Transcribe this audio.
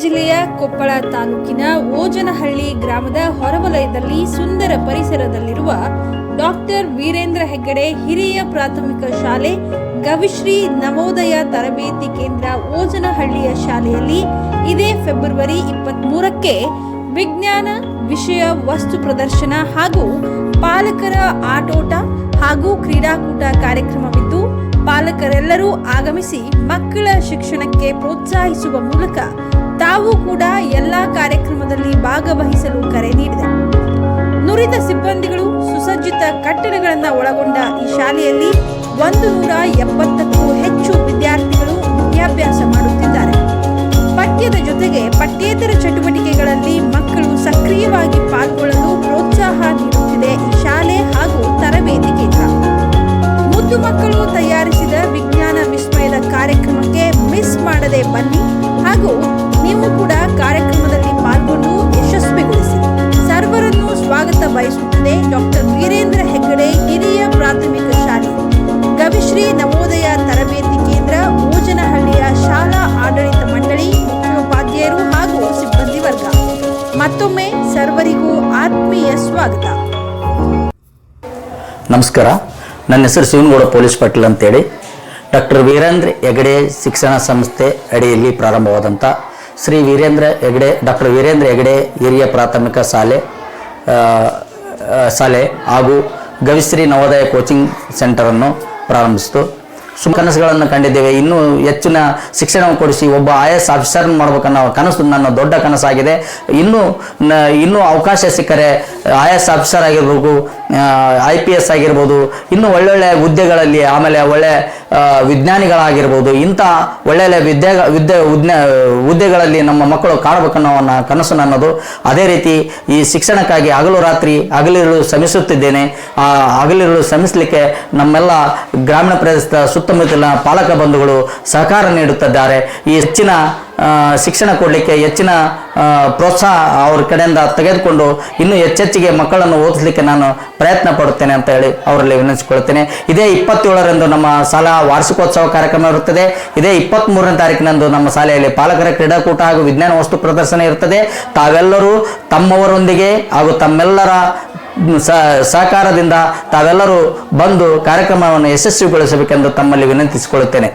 ಜಿಲ್ಲೆಯ ಕೊಪ್ಪಳ ತಾಲೂಕಿನ ಓಜನಹಳ್ಳಿ ಗ್ರಾಮದ ಹೊರವಲಯದಲ್ಲಿ ಸುಂದರ ಪರಿಸರದಲ್ಲಿರುವ ಡಾಕ್ಟರ್ ವೀರೇಂದ್ರ ಹೆಗ್ಗಡೆ ಹಿರಿಯ ಪ್ರಾಥಮಿಕ ಶಾಲೆ ಗವಿಶ್ರೀ ನವೋದಯ ತರಬೇತಿ ಕೇಂದ್ರ ಓಜನಹಳ್ಳಿಯ ಶಾಲೆಯಲ್ಲಿ ಇದೇ ಫೆಬ್ರವರಿ ಇಪ್ಪತ್ತ್ಮೂರಕ್ಕೆ ವಿಜ್ಞಾನ, ವಿಷಯ, ವಸ್ತು ಪ್ರದರ್ಶನ ಹಾಗೂ ಪಾಲಕರ ಆಟೋಟ ಹಾಗೂ ಕ್ರೀಡಾಕೂಟ ಕಾರ್ಯಕ್ರಮವಿದ್ದು, ಪಾಲಕರೆಲ್ಲರೂ ಆಗಮಿಸಿ ಮಕ್ಕಳ ಶಿಕ್ಷಣಕ್ಕೆ ಪ್ರೋತ್ಸಾಹಿಸುವ ಮೂಲಕ ತಾವು ಕೂಡ ಎಲ್ಲ ಕಾರ್ಯಕ್ರಮದಲ್ಲಿ ಭಾಗವಹಿಸಲು ಕರೆ ನೀಡಿದೆ. ನುರಿತ ಸಿಬ್ಬಂದಿಗಳು ಸುಸಜ್ಜಿತ ಕಟ್ಟಡಗಳನ್ನು ಒಳಗೊಂಡ ಈ ಶಾಲೆಯಲ್ಲಿ ಒಂದು ನೂರ ಎಪ್ಪತ್ತಕ್ಕೂ ಹೆಚ್ಚು ವಿದ್ಯಾರ್ಥಿಗಳು ವಿದ್ಯಾಭ್ಯಾಸ ಮಾಡುತ್ತಿದ್ದಾರೆ. ಪಠ್ಯದ ಜೊತೆಗೆ ಪಠ್ಯೇತರ ಚಟುವಟಿಕೆಗಳಲ್ಲಿ ಮಕ್ಕಳು ಸಕ್ರಿಯವಾಗಿ ಪಾಲ್ಗೊಳ್ಳಲು ಪ್ರೋತ್ಸಾಹ ನೀಡುತ್ತಿದೆ ಈ ಶಾಲೆ ಹಾಗೂ ತರಬೇತಿ ಕೇಂದ್ರ. ಮುದ್ದು ಮಕ್ಕಳು ತಯಾರಿಸಿದ ಬಯಸುತ್ತದೆ ಡಾಕ್ಟರ್ ವೀರೇಂದ್ರ ಹೆಗ್ಗಡೆ, ಹಿರಿಯ ಪ್ರಾಥಮಿಕ ಶಾಲೆ. ಕವಿಶ್ರೀ ನವೋದಯ ತರಬೇತಿ ಕೇಂದ್ರ, ಭೋಜನಹಳ್ಳಿಯ ಶಾಲಾ ಆಡಳಿತ ಮಂಡಳಿ, ಮುಖ್ಯೋಪಾಧ್ಯಾಯರು ಹಾಗೂ ಸಿಬ್ಬಂದಿ ವರ್ಗ. ಮತ್ತೊಮ್ಮೆ ಸರ್ವರಿಗೂ ಆತ್ಮೀಯ ಸ್ವಾಗತ. ನಮಸ್ಕಾರ. ನನ್ನ ಹೆಸರು ಶಿವನಗೌಡ ಪೊಲೀಸ್ ಪಾಟೀಲ್ ಅಂತೇಳಿ. ಡಾಕ್ಟರ್ ವೀರೇಂದ್ರ ಹೆಗಡೆ ಶಿಕ್ಷಣ ಸಂಸ್ಥೆ ಅಡಿಯಲ್ಲಿ ಪ್ರಾರಂಭವಾದಂಥ ಶ್ರೀ ವೀರೇಂದ್ರ ಹೆಗಡೆ ಡಾಕ್ಟರ್ ವೀರೇಂದ್ರ ಹೆಗಡೆ ಹಿರಿಯ ಪ್ರಾಥಮಿಕ ಶಾಲೆ ಶಾಲೆ ಹಾಗೂ ಗವಿಶ್ರೀ ನವೋದಯ ಕೋಚಿಂಗ್ ಸೆಂಟರನ್ನು ಪ್ರಾರಂಭಿಸಿತು. ಸುಮ್ಮ ಕನಸುಗಳನ್ನು ಕಂಡಿದ್ದೇವೆ. ಇನ್ನೂ ಹೆಚ್ಚಿನ ಶಿಕ್ಷಣ ಕೊಡಿಸಿ ಒಬ್ಬ ಐ ಎಸ್ ಆಫೀಸರ್ ಮಾಡಬೇಕನ್ನೋ ಕನಸು ನನ್ನ ದೊಡ್ಡ ಕನಸಾಗಿದೆ. ಇನ್ನೂ ಇನ್ನೂ ಅವಕಾಶ ಸಿಕ್ಕರೆ ಐ ಎಸ್ ಆಫೀಸರ್ ಆಗಿರ್ಬೋದು ಐ ಪಿ ಎಸ್ ಆಗಿರ್ಬೋದು, ಇನ್ನು ಒಳ್ಳೊಳ್ಳೆ ಹುದ್ದೆಗಳಲ್ಲಿ, ಆಮೇಲೆ ಒಳ್ಳೆ ವಿಜ್ಞಾನಿಗಳಾಗಿರ್ಬೋದು, ಇಂಥ ಒಳ್ಳೊಳ್ಳೆ ವಿದ್ಯೆ ವಿದ್ಯೆ ಹುದ್ದೆಗಳಲ್ಲಿ ನಮ್ಮ ಮಕ್ಕಳು ಕಾಣಬೇಕನ್ನೋ ಕನಸು ನನ್ನದು. ಅದೇ ರೀತಿ ಈ ಶಿಕ್ಷಣಕ್ಕಾಗಿ ಹಗಲು ರಾತ್ರಿ, ಹಗಲಿರುಳು ಶ್ರಮಿಸುತ್ತಿದ್ದೇನೆ. ಆ, ಹಗಲಿರುಳು ಶ್ರಮಿಸಲಿಕ್ಕೆ ನಮ್ಮೆಲ್ಲ ಗ್ರಾಮೀಣ ಪ್ರದೇಶದ ಸುತ್ತಮುತ್ತಲಿನ ಪಾಲಕ ಬಂಧುಗಳು ಸಹಕಾರ ನೀಡುತ್ತಿದ್ದಾರೆ. ಈ ಹೆಚ್ಚಿನ ಶಿಕ್ಷಣ ಕೊಡಲಿಕ್ಕೆ ಹೆಚ್ಚಿನ ಪ್ರೋತ್ಸಾಹ ಅವ್ರ ಕಡೆಯಿಂದ ತೆಗೆದುಕೊಂಡು ಇನ್ನೂ ಹೆಚ್ಚೆಚ್ಚಿಗೆ ಮಕ್ಕಳನ್ನು ಓದಿಸಲಿಕ್ಕೆ ನಾನು ಪ್ರಯತ್ನ ಪಡುತ್ತೇನೆ ಅಂತ ಹೇಳಿ ಅವರಲ್ಲಿ ವಿನಂತಿಸಿಕೊಳ್ಳುತ್ತೇನೆ. ಇದೇ ಇಪ್ಪತ್ತೇಳರಂದು ನಮ್ಮ ಶಾಲಾ ವಾರ್ಷಿಕೋತ್ಸವ ಕಾರ್ಯಕ್ರಮ ಇರುತ್ತದೆ. ಇದೇ ಇಪ್ಪತ್ತ್ಮೂರನೇ ತಾರೀಕಿನಂದು ನಮ್ಮ ಶಾಲೆಯಲ್ಲಿ ಪಾಲಕರ ಕ್ರೀಡಾಕೂಟ ಹಾಗೂ ವಿಜ್ಞಾನ ವಸ್ತು ಪ್ರದರ್ಶನ ಇರುತ್ತದೆ. ತಾವೆಲ್ಲರೂ ತಮ್ಮವರೊಂದಿಗೆ ಹಾಗೂ ತಮ್ಮೆಲ್ಲರ ಸಹಕಾರದಿಂದ ತಾವೆಲ್ಲರೂ ಬಂದು ಕಾರ್ಯಕ್ರಮವನ್ನು ಯಶಸ್ವಿಗೊಳಿಸಬೇಕೆಂದು ತಮ್ಮಲ್ಲಿ ವಿನಂತಿಸಿಕೊಳ್ಳುತ್ತೇನೆ.